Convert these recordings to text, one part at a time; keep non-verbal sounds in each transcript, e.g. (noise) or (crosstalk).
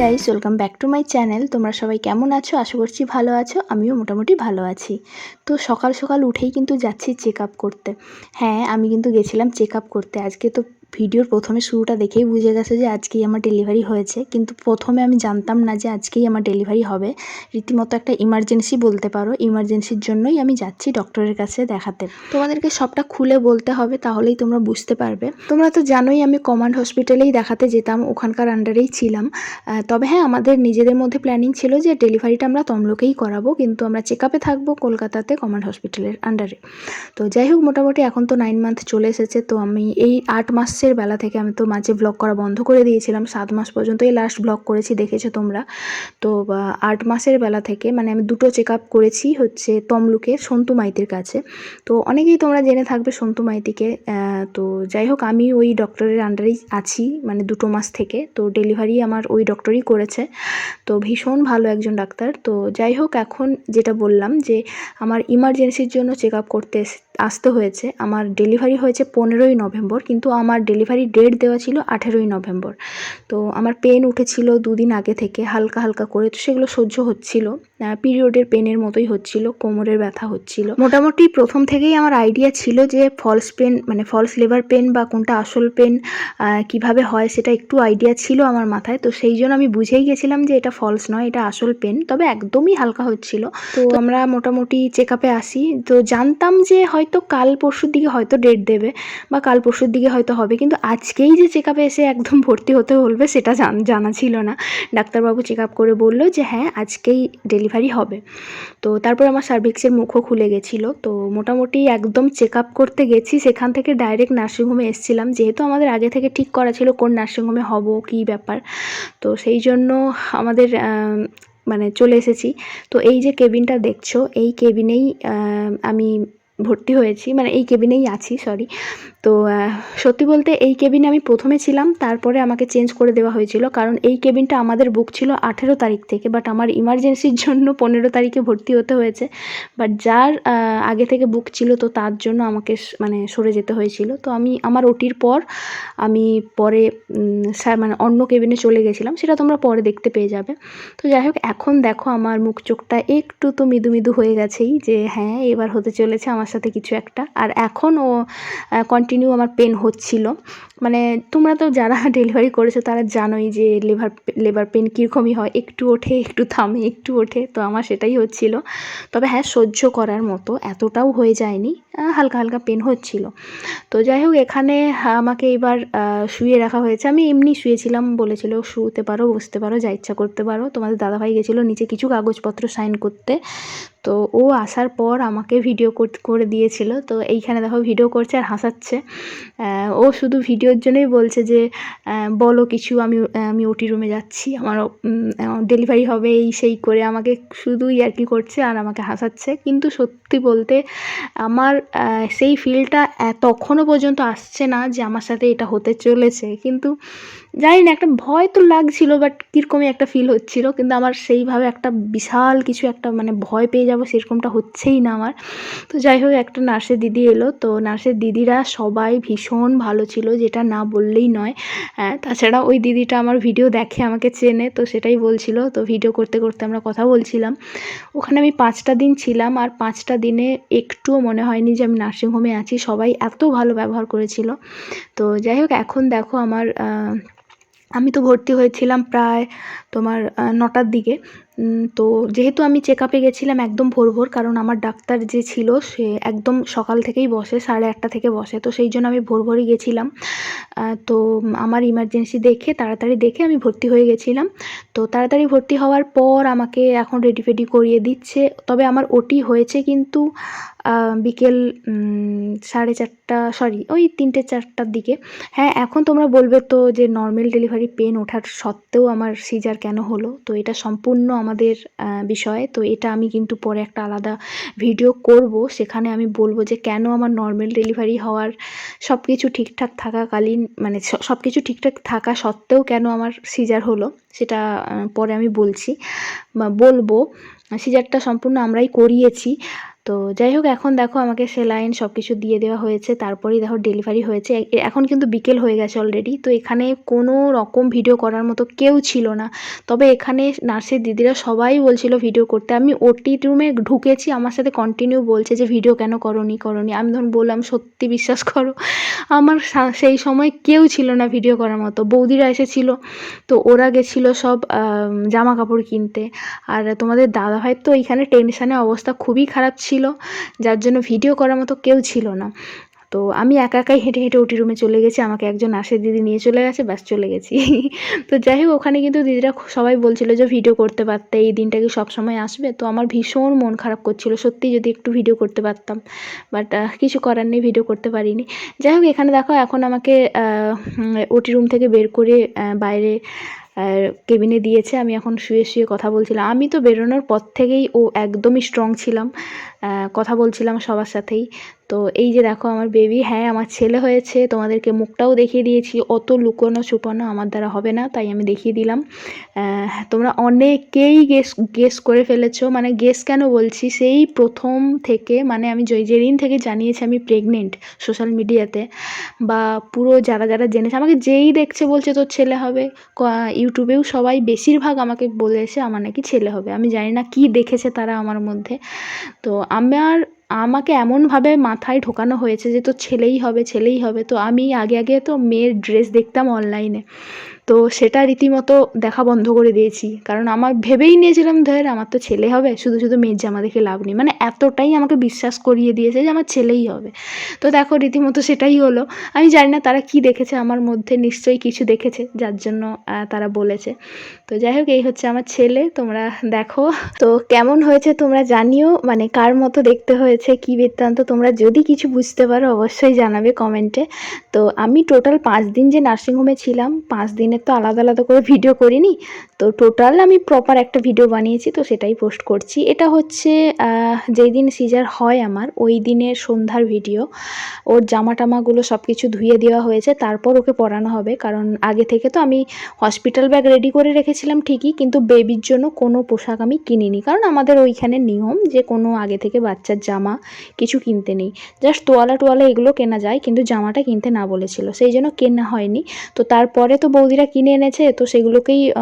Guys welcome back to my channel তোমরা সবাই কেমন আছো? আশা করছি ভালো আছো। আমিও মোটামুটি ভালো আছি। তো সকাল সকাল উঠেই কিন্তু যাচ্ছি চেক আপ করতে। হ্যাঁ আমি কিন্তু গেছিলাম চেক আপ করতে। আজকে তো ভিডিওর প্রথমে শুরুটা দেখেই বুঝে গেছে যে আজকেই আমার ডেলিভারি হয়েছে। কিন্তু প্রথমে আমি জানতাম না যে আজকেই আমার ডেলিভারি হবে। রীতিমতো একটা ইমার্জেন্সি বলতে পারো। ইমার্জেন্সির জন্যই আমি যাচ্ছি ডক্টরের কাছে দেখাতে। তোমাদেরকে সবটা খুলে বলতে হবে, তাহলেই তোমরা বুঝতে পারবে। তোমরা তো জানোই আমি কমান্ড হসপিটালেই দেখাতে যেতাম, ওখানকার আন্ডারেই ছিলাম। তবে হ্যাঁ আমাদের নিজেদের মধ্যে প্ল্যানিং ছিল যে ডেলিভারিটা আমরা তমলুকেই করাবো। কিন্তু আমরা চেক আপে থাকব কলকাতাতে কমান্ড হসপিটালের আন্ডারে তো যাই হোক, মোটামুটি এখন তো নাইন মান্থ চলে এসেছে। তো আমি এই আট মাসের বেলা থেকে আমি তো মাঝে ব্লগ করা বন্ধ করে দিয়েছিলাম। সাত মাস পর্যন্ত এই লাস্ট ব্লগ করেছি, দেখেছ তোমরা? তো আট মাসের বেলা থেকে মানে আমি দুটো চেক আপ করেছি হচ্ছে তমলুকে সন্তু মাইতির কাছে। তো অনেকেই তোমরা জেনে থাকবে সন্তু মাইতিকে তো যাই হোক, আমি ওই ডক্টরের আন্ডারেই আছি মানে দুটো মাস থেকে। তো ডেলিভারি আমার ওই ডক্টরই করেছে। তো ভীষণ ভালো একজন ডাক্তার। তো যাই হোক, এখন যেটা বললাম যে আমার ইমার্জেন্সির জন্য চেক করতে এস- আসতে হয়েছে। আমার ডেলিভারি হয়েছে পনেরোই নভেম্বর, কিন্তু আমার ডেলিভারি ডেট দেওয়া ছিল আঠেরোই নভেম্বর। তো আমার পেন উঠেছিল দুদিন আগে থেকে, হালকা হালকা করে, তো সেগুলো সহ্য হচ্ছিল। পিরিয়ডের পেনের মতোই হচ্ছিল, কোমরের ব্যথা হচ্ছিল। মোটামুটি প্রথম থেকেই আমার আইডিয়া ছিল যে ফলস পেন মানে ফলস লেবার পেন বা কোনটা আসল পেন কীভাবে হয় সেটা একটু আইডিয়া ছিল আমার মাথায়। তো সেই জন্য আমি বুঝেই গেছিলাম যে এটা ফলস নয়, এটা আসল পেন তবে একদমই হালকা হচ্ছিল। তো আমরা মোটামুটি চেক আপে আসি। তো জানতাম যে হয়তো কাল পরশুর দিকে হয়তো ডেট দেবে বা কাল পরশুর দিকে হয়তো হবে, কিন্তু আজকেই যে চেক আপে এসে একদম ভর্তি হতে বলবে সেটা জানা ছিল না। ডাক্তারবাবু চেক আপ করে বলল যে হ্যাঁ আজকেই ডেলিভারি হবে। তো তারপর আমার সার্ভিক্সের মুখও খুলে গেছিল। তো মোটামুটি একদম চেক আপ করতে গেছি। সেখান থেকে ডাইরেক্ট নার্সিংহোমে এসেছিলাম। যেহেতু আমাদের আগে থেকে ঠিক করা ছিল কোন নার্সিংহোমে হব, কি ব্যাপার। তো সেই জন্য আমাদের মানে চলে এসেছি। তো এই যে কেবিনটা দেখছ, এই কেবিনেই আমি ভর্তি হয়েছি মানে এই কেবিনেই আছি সরি তো সত্যি বলতে এই কেবিনে আমি প্রথমে ছিলাম, তারপরে আমাকে চেঞ্জ করে দেওয়া হয়েছিল, কারণ এই কেবিনটা আমাদের বুক ছিল আঠেরো তারিখ থেকে বাট আমার ইমার্জেন্সির জন্য পনেরো তারিখে ভর্তি হতে হয়েছে বাট যার আগে থেকে বুক ছিল, তো তার জন্য আমাকে মানে সরে যেতে হয়েছিল। তো আমি, আমার ওটির পর আমি পরে মানে অন্য কেবিনে চলে গেছিলাম, সেটা তোমরা পরে দেখতে পেয়ে যাবে। তো যাই হোক, এখন দেখো আমার মুখ চোখটা একটু তো মৃদু মৃদু হয়ে গেছেই, যে হ্যাঁ এবার হতে চলেছে আমার সাথে কিছু একটা। আর এখন ও কন্টিনিউ আমার পেন হচ্ছিল। মানে তোমরা তো যারা (laughs) ডেলিভারি করেছ, তারা জানোই যে লেভার লেবার পেন কীরকমই হয়। একটু ওঠে, একটু থামে, একটু ওঠে, তো আমার সেটাই হচ্ছিল। তবে হ্যাঁ সহ্য করার মতো, এতটাও হয়ে যায়নি হালকা হালকা পেন হচ্ছিল। তো যাই হোক, এখানে আমাকে এবার শুয়ে রাখা হয়েছে। আমি এমনি শুয়েছিলাম, বলেছিল, শুতে পারো, বসতে পারো, যা ইচ্ছা করতে পারো। তোমাদের দাদাভাই গেছিল নিচে কিছু কাগজপত্র সাইন করতে। তো ও আসার পর আমাকে ভিডিও করে দিয়েছিল। তো এইখানে দেখো ভিডিও করছে আর হাসাচ্ছে। ও শুধু ভিডিওর জন্যই বলছে যে বলো কিছু, আমি আমি ওটি রুমে যাচ্ছি। আমার ডেলিভারি হবে এই, সেই করে। আমাকে শুধু কি করছে আর আমাকে হাসাচ্ছে। কিন্তু সত্যি বলতে আমার সেই ফিলটা তখনও পর্যন্ত আসছে না যে আমার সাথে এটা হতে চলেছে। কিন্তু জানি না, একটা ভয় তো লাগছিল বাট কীরকমই একটা ফিল হচ্ছিল, কিন্তু আমার সেইভাবে একটা বিশাল কিছু একটা মানে ভয় পেয়ে যাব সেরকমটা হচ্ছেই না আমার। তো যাই হোক, একটা নার্সের দিদি এলো, তো নার্সের দিদিরা সবাই ভীষণ ভালো ছিল, যেটা না বললেই নয়। হ্যাঁ তাছাড়া ওই দিদিটা আমার ভিডিও দেখে আমাকে চেনে, তো সেটাই বলছিল। তো ভিডিও করতে করতে আমরা কথা বলছিলাম। ওখানে আমি পাঁচটা দিন ছিলাম, আর পাঁচটা দিনে একটুও মনে হয়নি যে আমি নার্সিংহোমে আছি। সবাই এত ভালো ব্যবহার করেছিল। তো যাই হোক, এখন দেখো আমার আমি তো ভর্তি হয়েছিলাম প্রায় তোমার নটার দিকে। তো যেহেতু আমি চেক আপে গেছিলাম একদম ভোর ভোর, কারণ আমার ডাক্তার যে ছিল সে একদম সকাল থেকেই বসে, সাড়ে আটটা থেকে বসে, তো সেই জন্য আমি ভোর ভোরই গেছিলাম। তো আমার ইমার্জেন্সি দেখে, তাড়াতাড়ি দেখে আমি ভর্তি হয়ে গেছিলাম। তো তাড়াতাড়ি ভর্তি হওয়ার পর আমাকে এখন রেডি ফেডি করিয়ে দিচ্ছে। তবে আমার ওটি হয়েছে কিন্তু বিকেল সাড়ে চারটা সরি ওই তিনটে চারটার দিকে। হ্যাঁ এখন তোমরা বলবে তো যে নর্মাল ডেলিভারি পেন ওঠার সত্ত্বেও আমার সিজার কেন হলো? তো এটা সম্পূর্ণ আমাদের বিষয়। তো এটা আমি কিন্তু পরে একটা আলাদা ভিডিও করব। সেখানে আমি বলব যে কেন আমার নর্মাল ডেলিভারি হওয়ার সব কিছু ঠিকঠাক থাকাকালীন মানে সব কিছু ঠিকঠাক থাকা সত্ত্বেও কেন আমার সিজার হলো? সেটা পরে আমি বলছি। বা বলব সিজারটা সম্পূর্ণ আমরাই করিয়েছি। তো যাই হোক, এখন দেখো আমাকে সেলাইন সব কিছু দিয়ে দেওয়া হয়েছে। তারপরেই দেখো ডেলিভারি হয়েছে। এখন কিন্তু বিকেল হয়ে গেছে অলরেডি তো এখানে কোনো রকম ভিডিও করার মতো কেউ ছিল না। তবে এখানে নার্সের দিদিরা সবাই বলছিল ভিডিও করতে। আমি ওটি রুমে ঢুকেছি। আমার সাথে কন্টিনিউ বলছে যে ভিডিও কেন করনি করনি? আমি তখন বললাম, সত্যি বিশ্বাস করো, আমার সেই সময় কেউ ছিল না ভিডিও করার মতো। বৌদিরা এসেছিল। তো ওরা গেছিল সব জামা কাপড় কিনতে। আর তোমাদের দাদাভাইয়ের তো এইখানে টেনশানে অবস্থা খুবই খারাপ ছিল। যার জন্য ভিডিও করার মতো কেউ ছিল না। তো আমি একা একাই হেঁটে হেঁটে ওটি রুমে চলে গেছি, আমাকে একজন আসে, দিদি নিয়ে চলে গেছে, ব্যাস চলে গেছি। (laughs) তো যাই হোক, ওখানে কিন্তু দিদিরা সবাই বলছিল যে ভিডিও করতে পারতে, এই দিনটা কি সবসময় আসবে? তো আমার ভীষণ মন খারাপ করছিল, সত্যি যদি একটু ভিডিও করতে পারতাম। বাট কিছু করার নেই, ভিডিও করতে পারিনি। যাই হোক, এখানে দেখো, এখন আমাকে ওটি রুম থেকে বের করে বাইরে কেবিনে দিয়েছে, আমি এখন শুয়ে শুয়ে কথা বলছিলাম। আমি তো বেরোনোর পর থেকেই ও একদমই স্ট্রং ছিলাম। কথা বলছিলাম সবার সাথেই। তো এই যে দেখো আমার বেবি হ্যাঁ আমার ছেলে হয়েছে, তোমাদেরকে মুখটাও দেখিয়ে দিয়েছি। অত লুকোনো ছুপানো আমার দ্বারা হবে না, তাই আমি দেখিয়ে দিলাম। তোমরা অনেকেই গেস গেস করে ফেলেছো। মানে গেস কেন বলছি? সেই প্রথম থেকে মানে আমি যেদিন থেকে জানিয়েছি আমি প্রেগনেন্ট সোশ্যাল মিডিয়াতে বা পুরো যারা যারা জেনেছে, আমাকে যেই দেখছে বলছে তোর ছেলে হবে ইউটিউবেও সবাই বেশিরভাগ আমাকে বলেছে আমার নাকি ছেলে হবে। আমি জানি না কি দেখেছে তারা আমার মধ্যে। তো আমার আমাকে এমনভাবে মাথায় ঢোকানো হয়েছে যে, তোর ছেলেই হবে ছেলেই হবে। তো আমি আগে আগে তো মেয়ের ড্রেস দেখতাম অনলাইনে তো সেটা রীতিমতো দেখা বন্ধ করে দিয়েছি। কারণ আমার ভেবেই নিয়েছিলাম, ধর, আমার তো ছেলে হবে, শুধু শুধু মেয়ের জামা দেখে লাভ নেই। মানে এতটাই আমাকে বিশ্বাস করিয়ে দিয়েছে যে আমার ছেলেই হবে। তো দেখো, রীতিমতো সেটাই হলো। আমি জানি না তারা কি দেখেছে, আমার মধ্যে নিশ্চয়ই কিছু দেখেছে, যার জন্য তারা বলেছে। তো যাই হোক, এই হচ্ছে আমার ছেলে, তোমরা দেখো। তো কেমন হয়েছে তোমরা জানিও মানে কার মতো দেখতে হয়েছে, কি বৃত্তান্ত, তোমরা যদি কিছু বুঝতে পারো, অবশ্যই জানাবে কমেন্টে। তো আমি টোটাল পাঁচ দিন যে নার্সিংহোমে ছিলাম, পাঁচ দিনের তো আলাদা আলাদা করে ভিডিও করিনি। তো টোটাল আমি প্রপার একটা ভিডিও বানিয়েছি, তো সেটাই পোস্ট করছি। এটা হচ্ছে যেই দিন সিজার হয় আমার, ওই দিনের সন্ধ্যার ভিডিও ওর জামা টামাগুলো সব কিছু ধুয়ে দেওয়া হয়েছে, তারপর ওকে পরানো হবে। কারণ আগে থেকে তো আমি হসপিটাল ব্যাগ রেডি করে রেখেছিলাম ঠিকই, কিন্তু বেবির জন্য কোনো পোশাক আমি কিনিনি। কারণ আমাদের ওইখানে নিয়ম যে কোনো আগে থেকে বাচ্চার জামা কিছু কিনতে নেই। জাস্ট তোয়ালা টোয়ালা এগুলো কেনা যায়, কিন্তু জামাটা কিনতে না বলেছিল। সেই জন্য কেনা হয়নি। তো তারপরে তো বৌদিরা কিনে এনেছে, তো সেগুলোকেই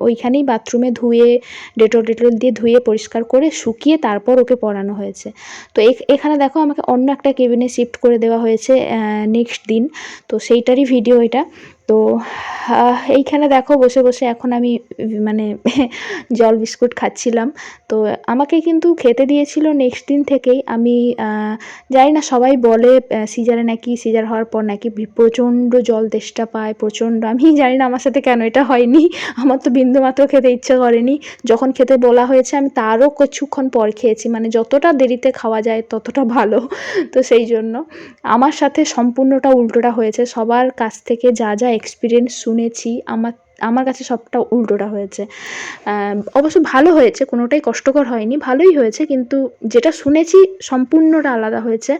ওইখানেই বাথরুমে ধুয়ে, ডেটল ডেটল দিয়ে ধুয়ে পরিষ্কার করে শুকিয়ে তারপর ওকে পরানো হয়েছে। তো এখ- এখানে দেখো আমাকে অন্য একটা কেবিনে শিফট করে দেওয়া হয়েছে নেক্সট দিন। তো সেইটারই ভিডিও এটা। তো এইখানে দেখো বসে বসে এখন আমি মানে (laughs) জল বিস্কুট খাচ্ছিলাম। তো আমাকে কিন্তু খেতে দিয়েছিল নেক্সট দিন থেকেই। আমি জানি না, সবাই বলে সিজারে নাকি সিজার হওয়ার পর নাকি প্রচণ্ড জল তেষ্টা পায়, প্রচণ্ড। আমি (laughs) জানি না আমার সাথে কেন এটা হয়নি। আমার তো বিন্দু মাত্র খেতে ইচ্ছে করেনি। যখন খেতে বলা হয়েছে, আমি তারও কিছুক্ষণ পর খেয়েছি। মানে যতটা দেরিতে খাওয়া যায়, ততটা ভালো। তো সেই জন্য। আমার সাথে সম্পূর্ণটা উল্টোটা হয়েছে। সবার কাছ থেকে যা যা এক্সপিরিয়েন্স শুনেছি, আমার আমার কাছে সবটা উল্টোটা হয়েছে। অবশ্য ভালো হয়েছে, কোনোটাই কষ্টকর হয়নি, ভালোই হয়েছে, কিন্তু যেটা শুনেছি সম্পূর্ণটা আলাদা হয়েছে।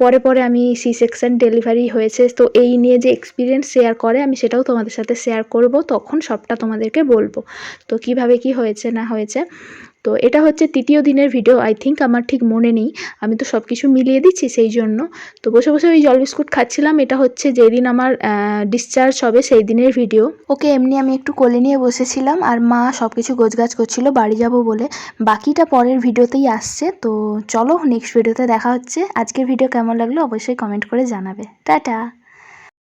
পরে পরে আমি সি সেকশন ডেলিভারি হয়েছে, তো এই নিয়ে যে এক্সপিরিয়েন্স শেয়ার করে, আমি সেটাও তোমাদের সাথে শেয়ার করব, তখন সবটা তোমাদেরকে বলব। তো কীভাবে কি হয়েছে, না হয়েছে তো এটা হচ্ছে তৃতীয় দিনের ভিডিও আই থিঙ্ক আমার ঠিক মনে নেই, আমি তো সব কিছু মিলিয়ে দিচ্ছি সেই জন্য। তো বসে বসে ওই জল বিস্কুট খাচ্ছিলাম, এটা হচ্ছে যেদিন আমার ডিসচার্জ হবে সেই দিনের ভিডিও ওকে, এমনি আমি একটু কোলে নিয়ে বসেছিলাম, আর মা সব কিছু গোছগাছ করছিল, বাড়ি যাব বলে। বাকিটা পরের ভিডিওতেই আসছে, তো চলো নেক্সট ভিডিওতে দেখা হচ্ছে। আজকের ভিডিও কেমন লাগল অবশ্যই কমেন্ট করে জানাবে। টাটা!